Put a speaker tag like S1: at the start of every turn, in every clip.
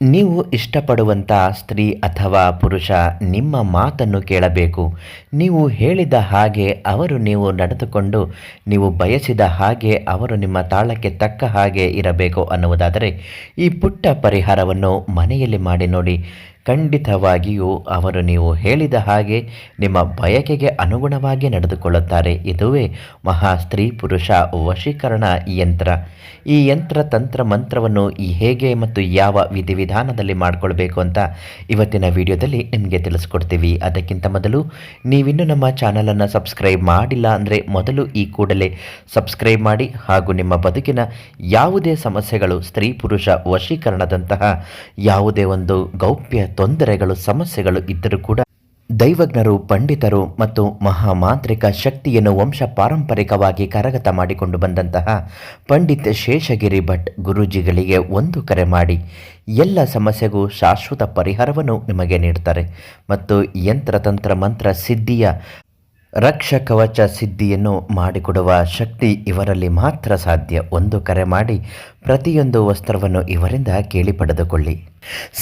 S1: ನೀವು ಇಷ್ಟಪಡುವಂಥ ಸ್ತ್ರೀ ಅಥವಾ ಪುರುಷ ನಿಮ್ಮ ಮಾತನ್ನು ಕೇಳಬೇಕು. ನೀವು ಹೇಳಿದ ಹಾಗೆ ಅವರು ನೀವು ನಡೆದುಕೊಂಡು, ನೀವು ಬಯಸಿದ ಹಾಗೆ ಅವರು ನಿಮ್ಮ ತಾಳಕ್ಕೆ ತಕ್ಕ ಹಾಗೆ ಇರಬೇಕು ಅನ್ನುವುದಾದರೆ ಈ ಪುಟ್ಟ ಪರಿಹಾರವನ್ನು ಮನೆಯಲ್ಲಿ ಮಾಡಿ ನೋಡಿ. ಖಂಡಿತವಾಗಿಯೂ ಅವರು ನೀವು ಹೇಳಿದ ಹಾಗೆ ನಿಮ್ಮ ಬಯಕೆಗೆ ಅನುಗುಣವಾಗಿ ನಡೆದುಕೊಳ್ಳುತ್ತಾರೆ. ಇದುವೇ ಮಹಾ ಸ್ತ್ರೀ ಪುರುಷ ವಶೀಕರಣ ಯಂತ್ರ. ಈ ಯಂತ್ರ ತಂತ್ರ ಮಂತ್ರವನ್ನು ಈ ಹೇಗೆ ಮತ್ತು ಯಾವ ವಿಧಿವಿಧಾನದಲ್ಲಿ ಮಾಡಿಕೊಳ್ಬೇಕು ಅಂತ ಇವತ್ತಿನ ವಿಡಿಯೋದಲ್ಲಿ ನಿಮಗೆ ತಿಳಿಸ್ಕೊಡ್ತೀವಿ. ಅದಕ್ಕಿಂತ ಮೊದಲು ನೀವಿನ್ನು ನಮ್ಮ ಚಾನಲನ್ನು ಸಬ್ಸ್ಕ್ರೈಬ್ ಮಾಡಿಲ್ಲ ಅಂದರೆ ಮೊದಲು ಈ ಕೂಡಲೇ ಸಬ್ಸ್ಕ್ರೈಬ್ ಮಾಡಿ ಹಾಗೂ ನಿಮ್ಮ ಬದುಕಿನ ಯಾವುದೇ ಸಮಸ್ಯೆಗಳು ಸ್ತ್ರೀ ಪುರುಷ ವಶೀಕರಣದಂತಹ ಯಾವುದೇ ಒಂದು ಗೌಪ್ಯ ತೊಂದರೆಗಳು, ಸಮಸ್ಯೆಗಳು ಇದ್ದರೂ ಕೂಡ ದೈವಜ್ಞರು, ಪಂಡಿತರು ಮತ್ತು ಮಹಾಮಾಂತ್ರಿಕ ಶಕ್ತಿಯನ್ನು ವಂಶ ಪಾರಂಪರಿಕವಾಗಿ ಕರಗತ ಮಾಡಿಕೊಂಡು ಬಂದಂತಹ ಪಂಡಿತ್ ಶೇಷಗಿರಿ ಭಟ್ ಗುರೂಜಿಗಳಿಗೆ ಒಂದು ಕರೆ ಮಾಡಿ, ಎಲ್ಲ ಸಮಸ್ಯೆಗೂ ಶಾಶ್ವತ ಪರಿಹಾರವನ್ನು ನಿಮಗೆ ನೀಡ್ತಾರೆ ಮತ್ತು ಯಂತ್ರತಂತ್ರ ಮಂತ್ರ, ಸಿದ್ಧಿಯ ರಕ್ಷ, ಕವಚ, ಸಿದ್ಧಿಯನ್ನು ಮಾಡಿಕೊಡುವ ಶಕ್ತಿ ಇವರಲ್ಲಿ ಮಾತ್ರ ಸಾಧ್ಯ. ಒಂದು ಕರೆ ಮಾಡಿ ಪ್ರತಿಯೊಂದು ವಸ್ತ್ರವನ್ನು ಇವರಿಂದ ಕೇಳಿ ಪಡೆದುಕೊಳ್ಳಿ.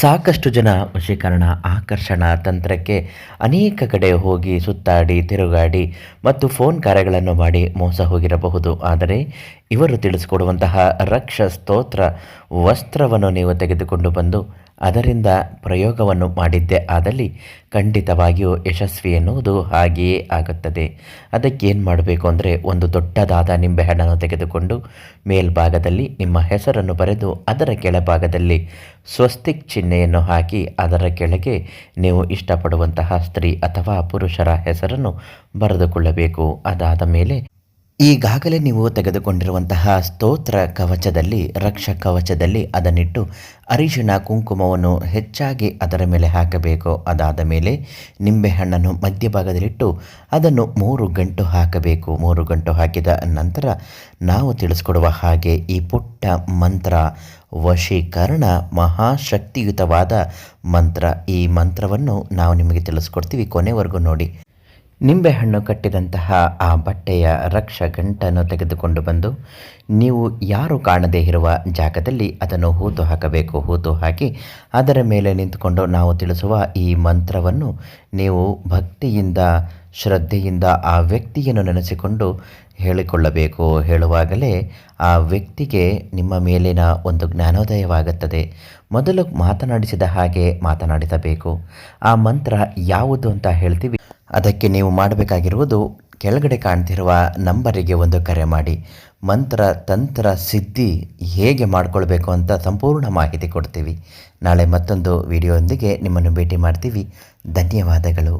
S1: ಸಾಕಷ್ಟು ಜನ ವಶೀಕರಣ, ಆಕರ್ಷಣ ತಂತ್ರಕ್ಕೆ ಅನೇಕ ಕಡೆ ಹೋಗಿ ಸುತ್ತಾಡಿ, ತಿರುಗಾಡಿ ಮತ್ತು ಫೋನ್ ಕಾರ್ಯಗಳನ್ನು ಮಾಡಿ ಮೋಸ ಹೋಗಿರಬಹುದು. ಆದರೆ ಇವರು ತಿಳಿಸಿಕೊಡುವಂತಹ ರಕ್ಷ ಸ್ತೋತ್ರ ವಸ್ತ್ರವನ್ನು ನೀವು ತೆಗೆದುಕೊಂಡು ಬಂದು ಅದರಿಂದ ಪ್ರಯೋಗವನ್ನು ಮಾಡಿದ್ದೆ. ಆದಲ್ಲಿ ಖಂಡಿತವಾಗಿಯೂ ಯಶಸ್ವಿ ಎನ್ನುವುದು ಹಾಗೆಯೇ ಆಗುತ್ತದೆ. ಅದಕ್ಕೇನು ಮಾಡಬೇಕು ಅಂದರೆ ಒಂದು ದೊಡ್ಡದಾದ ನಿಂಬೆಹಣ್ಣನ್ನು ತೆಗೆದುಕೊಂಡು ಮೇಲ್ಭಾಗದಲ್ಲಿ ನಿಮ್ಮ ಹೆಸರನ್ನು ಬರೆದು ಅದರ ಕೆಳಭಾಗದಲ್ಲಿ ಸ್ವಸ್ತಿಕ್ ಚಿಹ್ನೆಯನ್ನು ಹಾಕಿ ಅದರ ಕೆಳಗೆ ನೀವು ಇಷ್ಟಪಡುವಂತಹ ಸ್ತ್ರೀ ಅಥವಾ ಪುರುಷರ ಹೆಸರನ್ನು ಬರೆದುಕೊಳ್ಳಬೇಕು. ಅದಾದ ಮೇಲೆ ಈಗಾಗಲೇ ನೀವು ತೆಗೆದುಕೊಂಡಿರುವಂತಹ ಸ್ತೋತ್ರ ಕವಚದಲ್ಲಿ, ರಕ್ಷ ಕವಚದಲ್ಲಿ ಅದನ್ನಿಟ್ಟು ಅರಿಶಿನ ಕುಂಕುಮವನ್ನು ಹೆಚ್ಚಾಗಿ ಅದರ ಮೇಲೆ ಹಾಕಬೇಕು. ಅದಾದ ಮೇಲೆ ನಿಂಬೆಹಣ್ಣನ್ನು ಮಧ್ಯಭಾಗದಲ್ಲಿಟ್ಟು ಅದನ್ನು ಮೂರು ಗಂಟು ಹಾಕಬೇಕು. ಮೂರು ಗಂಟು ಹಾಕಿದ ನಂತರ ನಾವು ತಿಳಿಸ್ಕೊಡುವ ಹಾಗೆ ಈ ಪುಟ್ಟ ಮಂತ್ರ, ವಶೀಕರಣ, ಮಹಾಶಕ್ತಿಯುತವಾದ ಮಂತ್ರ. ಈ ಮಂತ್ರವನ್ನು ನಾವು ನಿಮಗೆ ತಿಳಿಸ್ಕೊಡ್ತೀವಿ ಕೊನೆವರೆಗೂ ನೋಡಿ. ನಿಂಬೆಹಣ್ಣು ಕಟ್ಟಿದಂತಹ ಆ ಬಟ್ಟೆಯ ರಕ್ಷ ಗಂಟನ್ನು ತೆಗೆದುಕೊಂಡು ಬಂದು, ನೀವು ಯಾರು ಕಾಣದೇ ಇರುವ ಜಾಗದಲ್ಲಿ ಅದನ್ನು ಹೂತು ಹಾಕಬೇಕು. ಹೂತು ಹಾಕಿ ಅದರ ಮೇಲೆ ನಿಂತುಕೊಂಡು ನಾವು ತಿಳಿಸುವ ಈ ಮಂತ್ರವನ್ನು ನೀವು ಭಕ್ತಿಯಿಂದ, ಶ್ರದ್ಧೆಯಿಂದ ಆ ವ್ಯಕ್ತಿಯನ್ನು ನೆನೆಸಿಕೊಂಡು ಹೇಳಿಕೊಳ್ಳಬೇಕು. ಹೇಳುವಾಗಲೇ ಆ ವ್ಯಕ್ತಿಗೆ ನಿಮ್ಮ ಮೇಲಿನ ಒಂದು ಜ್ಞಾನೋದಯವಾಗುತ್ತದೆ. ಮೊದಲು ಮಾತನಾಡಿಸಿದ ಹಾಗೆ ಮಾತನಾಡಿಸಬೇಕು. ಆ ಮಂತ್ರ ಯಾವುದು ಅಂತ ಹೇಳ್ತೀವಿ. ಅದಕ್ಕೆ ನೀವು ಮಾಡಬೇಕಾಗಿರುವುದು ಕೆಳಗಡೆ ಕಾಣ್ತಿರುವ ನಂಬರಿಗೆ ಒಂದು ಕರೆ ಮಾಡಿ. ಮಂತ್ರ, ತಂತ್ರ, ಸಿದ್ಧಿ ಹೇಗೆ ಮಾಡಿಕೊಳ್ಬೇಕು ಅಂತ ಸಂಪೂರ್ಣ ಮಾಹಿತಿ ಕೊಡ್ತೀವಿ. ನಾಳೆ ಮತ್ತೊಂದು ವಿಡಿಯೋದೊಂದಿಗೆ ನಿಮ್ಮನ್ನು ಭೇಟಿ ಮಾಡ್ತೀವಿ. ಧನ್ಯವಾದಗಳು.